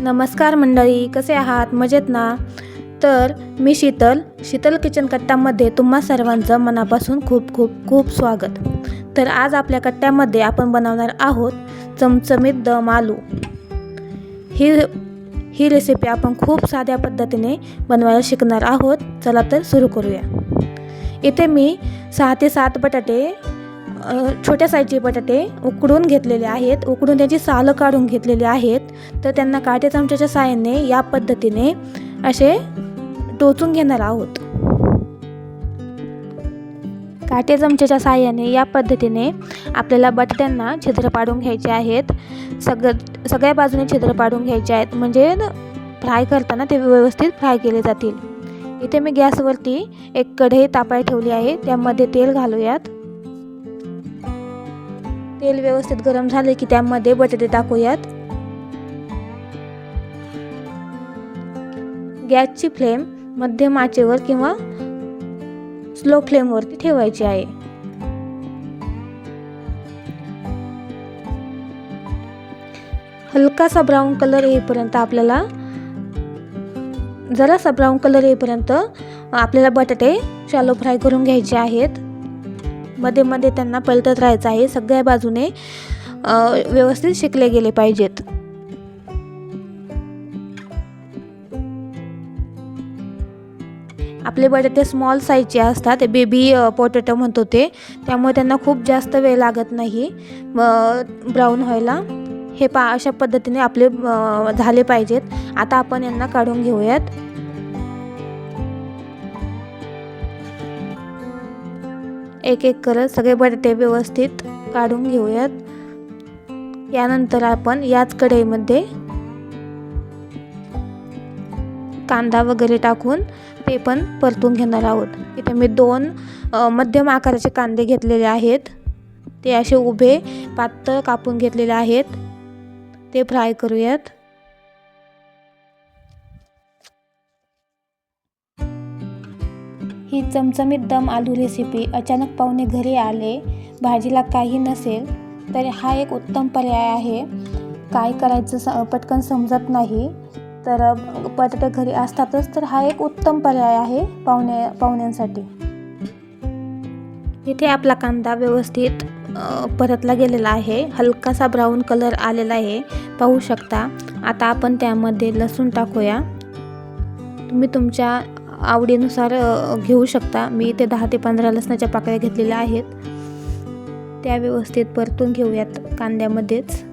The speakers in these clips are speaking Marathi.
नमस्कार मंडळी कसे आहात? मजेत ना? तर मी शीतल शीतल किचन कट्ट्यामध्ये तुम्हा सर्वांचं मनापासून खूप खूप खूप स्वागत. तर आज आपल्या कट्ट्यामध्ये आपण बनवणार आहोत चमचमीत दम आलू. ही ही रेसिपी आपण खूप साध्या पद्धतीने बनवायला शिकणार आहोत. चला तर सुरू करूया. इथे मी सहा ते सात बटाटे छोट्या साईजचे बटाटे उकडून घेतलेले आहेत. उकडून त्याची सालं काढून घेतलेली आहेत. तर त्यांना काटे चमच्याच्या साहाय्याने या पद्धतीने असे टोचून घेणार आहोत. काटे चमच्याच्या साहाय्याने या पद्धतीने आपल्याला बटाट्यांना छिद्र पाडून घ्यायचे आहेत. सगळं सगळ्या बाजूने छिद्र पाडून घ्यायचे आहेत. म्हणजे फ्राय करताना ते व्यवस्थित फ्राय केले जातील. इथे मी गॅसवरती एक कढई तापाय ठेवली आहे. त्यामध्ये तेल घालूयात. तेल व्यवस्थित गरम झाले की त्यामध्ये बटाटे टाकूयात. गॅसची फ्लेम मध्यम आचेवर किंवा स्लो फ्लेमवरती ठेवायची आहे. हलकासा ब्राऊन कलर येईपर्यंत आपल्याला जरासा ब्राऊन कलर येईपर्यंत आपल्याला बटाटे शालो फ्राय करून घ्यायचे आहेत. मध्ये मध्ये त्यांना पलटत राहायचं आहे. सगळ्या बाजूने व्यवस्थित शिकले गेले पाहिजेत. आपले बटाटे स्मॉल साईजचे असतात. बेबी पोटॅटो म्हणतो ते त्यामुळे त्यांना खूप जास्त वेळ लागत नाही. ब्राऊन व्हायला. हे पा अशा पद्धतीने आपले झाले पाहिजेत. आता आपण यांना काढून घेऊयात. एक एक करत सगळे बटाटे व्यवस्थित काढून घेऊयात. यानंतर आपण याच कढईमध्ये कांदा वगैरे टाकून ते पण परतून घेणार आहोत. इथे मी दोन मध्यम आकाराचे कांदे घेतलेले आहेत. ते असे उभे पातळ कापून घेतलेले आहेत. ते फ्राय करूयात. ही चमचमीत दम आलू रेसिपी अचानक पाहुणे घरी आले. भाजीला काही नसेल तर हा एक उत्तम पर्याय आहे. काय करायचं स पटकन समजत नाही. तर बटाटे घरी असतातच तर हा एक उत्तम पर्याय आहे पाहुणे पाहुण्यांसाठी. इथे आपला कांदा व्यवस्थित परतला गेलेला आहे. हलकासा ब्राऊन कलर आलेला आहे. पाहू शकता. आता आपण त्यामध्ये लसूण टाकूया. तुम्ही तुमच्या आवडीनुसार घेऊ शकता. मी इथे दहा ते पंधरा लसणाच्या पाकळ्या घेतलेल्या आहेत. त्या व्यवस्थित परतून घेऊयात कांद्यामध्येच.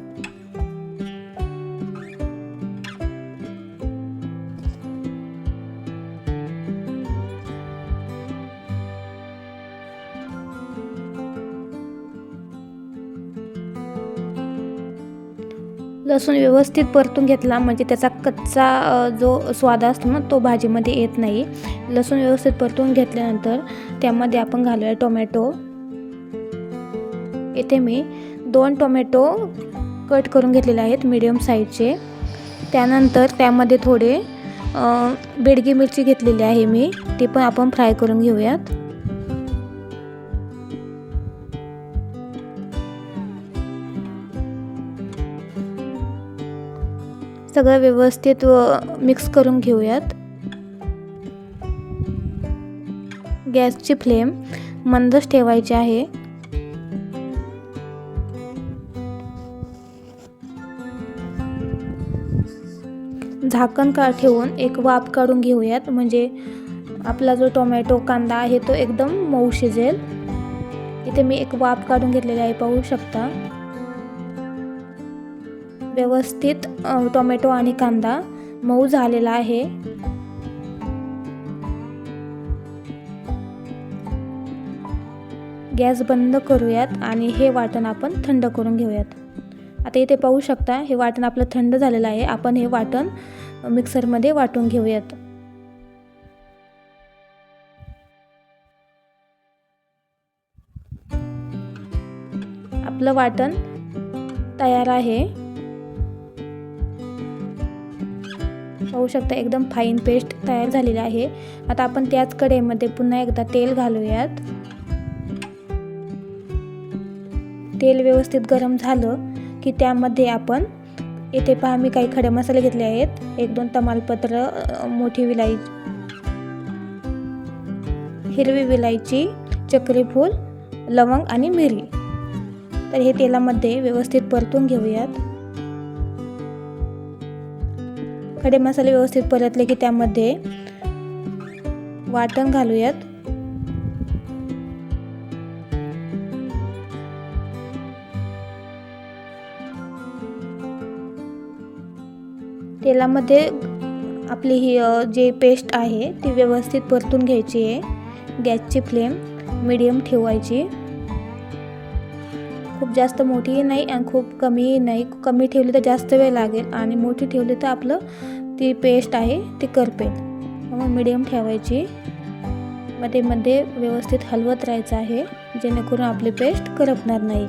लसूण व्यवस्थित परतून घेतला म्हणजे त्याचा कच्चा जो स्वाद असतो ना तो भाजीमध्ये येत नाही. लसूण व्यवस्थित परतून घेतल्यानंतर त्यामध्ये आपण घालूया टोमॅटो. येथे मी दोन टोमॅटो कट करून घेतलेले आहेत मीडियम साईजचे त्यानंतर त्यामध्ये थोडे बेडगी मिरची घेतलेली आहे मी. ती पण आपण फ्राय करून घेऊयात. सगळं व्यवस्थित मिक्स करून घेऊयात. गॅसची फ्लेम मंदच ठेवायची आहे. झाकण का ठेवून एक वाफ काढून घेऊयात म्हणजे आपला जो टोमॅटो कांदा आहे तो एकदम मऊ शिजेल. इथे मी एक वाफ काढून घेतलेला आहे पाहू शकता. व्यवस्थित टोमॅटो आणि कांदा मऊ झालेला आहे. गॅस बंद करूयात आणि हे वाटण आपण थंड करून घेऊयात. आता इथे पाहू शकता हे वाटण आपलं थंड झालेलं आहे. आपण हे वाटण मिक्सरमध्ये वाटून घेऊयात. आपलं वाटण तयार आहे. पाहू शकता एकदम फाईन पेस्ट तयार झालेली आहे. आता आपण त्याच कढईमध्ये पुन्हा एकदा तेल घालूयात. तेल व्यवस्थित गरम झालं की त्यामध्ये आपण इथे पहा मी काही खडे मसाले घेतले आहेत. एक दोन तमालपत्र मोठी विलाई हिरवी विलायची चक्रीफूल लवंग आणि मिरी. तर हे तेलामध्ये व्यवस्थित परतून घेऊयात. खडे मसाले व्यवस्थित परतले की त्यामध्ये वाटण घालूयात. तेलामध्ये आपली ही जी जे पेस्ट आहे ती व्यवस्थित परतून घ्यायची आहे. गॅसची फ्लेम मिडियम ठेवायची. जास्त मोठीही नाही आणि खूप कमीही नाही. कमी ठेवली तर जास्त वेळ लागेल आणि मोठी ठेवली तर आपलं ती पेस्ट आहे ती करपेल. मग मिडियम ठेवायची. मध्ये मध्ये व्यवस्थित हलवत राहायचं आहे. जेणेकरून आपली पेस्ट करपणार नाही.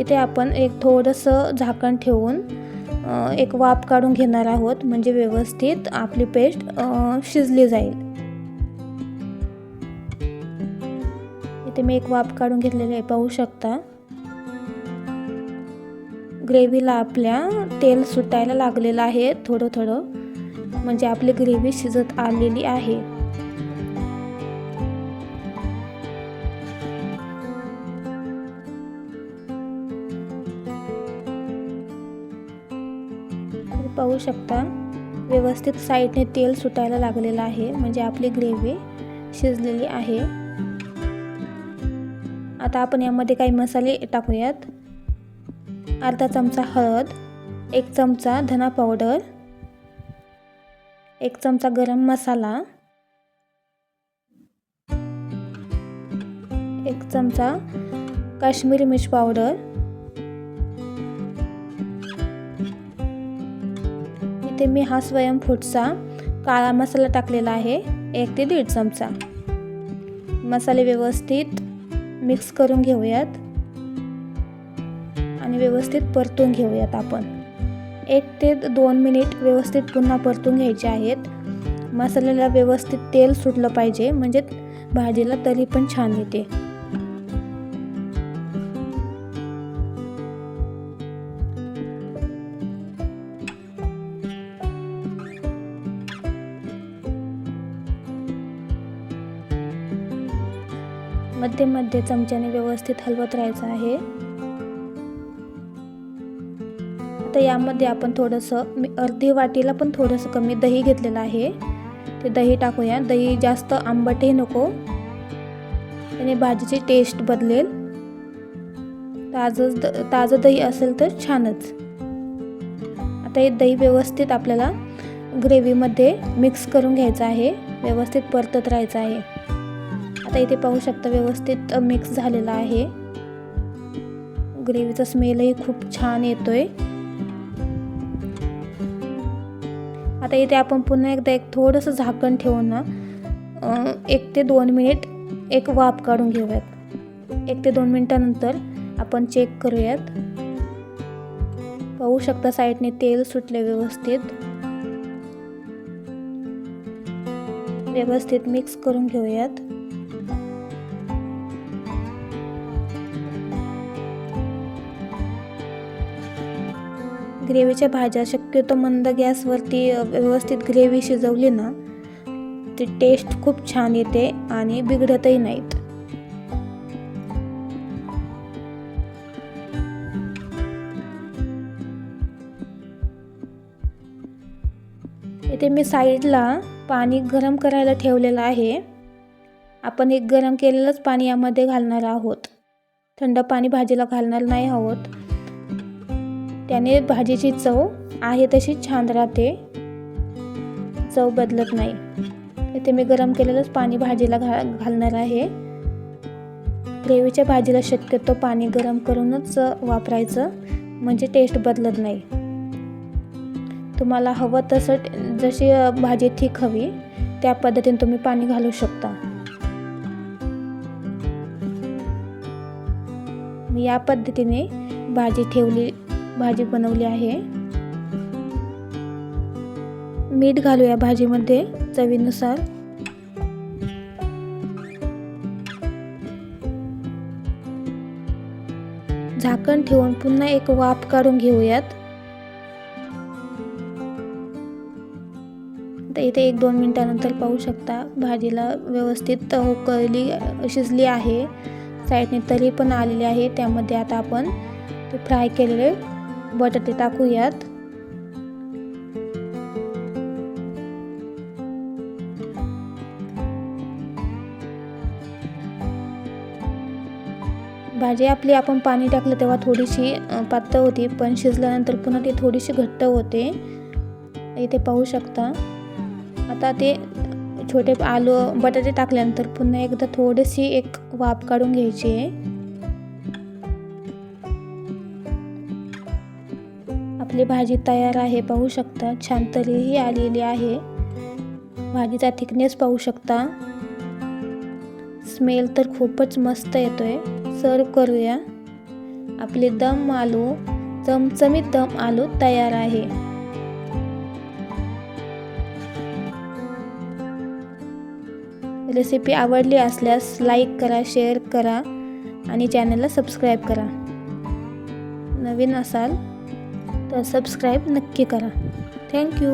इथे आपण एक थोडंसं झाकण ठेवून एक वाफ काढून घेणार आहोत. म्हणजे व्यवस्थित आपली पेस्ट शिजली जाईल. इथे मी एक वाफ काढून घेतलेली आहे पाहू शकता. ग्रेव्हीला आपल्या तेल सुटायला लागलेलं आहे थोडं थोडं म्हणजे आपली ग्रेव्ही शिजत आलेली आहे. पाहू शकता व्यवस्थित साईडने तेल सुटायला लागलेलं आहे. म्हणजे आपली ग्रेव्ही शिजलेली आहे. आता आपण यामध्ये काही मसाले टाकूयात. अर्धा चमचा हळद एक चमचा धना पावडर एक चमचा गरम मसाला एक चमचा काश्मीरी मिर्च पावडर इथे मी हा स्वयंफूटचा काळा मसाला टाकलेला आहे एक ते दीड चमचा. मसाले व्यवस्थित मिक्स करून घेऊयात. आणि व्यवस्थित परतून घेऊयात आपण. एक ते दोन मिनिट व्यवस्थित पुन्हा परतून घ्यायचे आहेत. मसाल्याला व्यवस्थित तेल सुटलं पाहिजे म्हणजे भाजीला तरी पण छान येते. मध्ये चमच्याने व्यवस्थित हलवत राहायचं आहे? आता यामध्ये आपण थोडंसं मी अर्धी वाटीला पण थोडंसं कमी दही घेतलेलं आहे. ते दही टाकूया. दही जास्त आंबटही नको. त्याने भाजीची टेस्ट बदलेल. ताजं द ताजं दही असेल तर छानच. आता हे दही व्यवस्थित आपल्याला ग्रेव्हीमध्ये मिक्स करून घ्यायचं आहे. व्यवस्थित परतत राहायचं आहे. आता इथे पाहू शकता व्यवस्थित मिक्स झालेला आहे. ग्रेव्हीचा स्मेलही खूप छान येतोय. आता इथे आपण पुन्हा एकदा एक थोडंसं झाकण ठेवून ना एक ते दोन मिनिट एक वाफ काढून घेऊयात. एक ते दोन मिनिटानंतर आपण चेक करूयात. पाहू शकता साईडने तेल सुटले व्यवस्थित. व्यवस्थित मिक्स करून घेऊयात. ग्रेव्हीच्या भाज्या शक्यतो मंद गॅसवरती व्यवस्थित ग्रेव्ही शिजवली ना ती टेस्ट खूप छान येते आणि बिघडतही नाहीत. इथे मी साईडला पाणी गरम करायला ठेवलेलं आहे. आपण एक गरम केलेलंच पाणी यामध्ये घालणार आहोत. थंड पाणी भाजीला घालणार नाही आहोत. त्याने भाजीची चव आहे तशी छान राहते. चव बदलत नाही. इथे मी गरम केलेलंच पाणी भाजीला घा घालणार आहे. ग्रेव्हीच्या भाजीला शक्यतो पाणी गरम करूनच वापरायचं म्हणजे टेस्ट बदलत नाही. तुम्हाला हवं तसं जशी भाजी ठीक हवी त्या पद्धतीने तुम्ही पाणी घालू शकता. मी या पद्धतीने भाजी ठेवली भाजी बनवली आहे. मीठ घालूया भाजीमध्ये चवीनुसार. झाकण ठेवून पुन्हा एक वाफ काढून घेऊयात. इथे एक दोन मिनटानंतर पाहू शकता भाजीला व्यवस्थित कळली शिजली आहे. साईडने तरी पण आलेली आहे त्यामध्ये आता आपण ते फ्राय केलेले बटाटे टाकूयात. भाजी आपली आपण पाणी टाकलं तेव्हा थोडीशी पातळ होती पण शिजल्यानंतर पुन्हा ती थोडीशी घट्ट होते. इथे पाहू शकता. आता ते छोटे आलू बटाटे टाकल्यानंतर पुन्हा एकदा थोडीशी एक वाफ काढून घ्यायची आहे. आपली भाजी तयार आहे पाहू शकता. छान तरीही आलेली आहे. भाजीचा थिकनेस पाहू शकता. स्मेल तर खूपच मस्त येतोय. सर्व करूया. आपले दम आलू चमचमीत दम आलू तयार आहे. रेसिपी आवडली असल्यास लाईक करा शेअर करा आणि चॅनलला सबस्क्राईब करा. नवीन असाल तर सबस्क्राईब नक्की करा. थँक्यू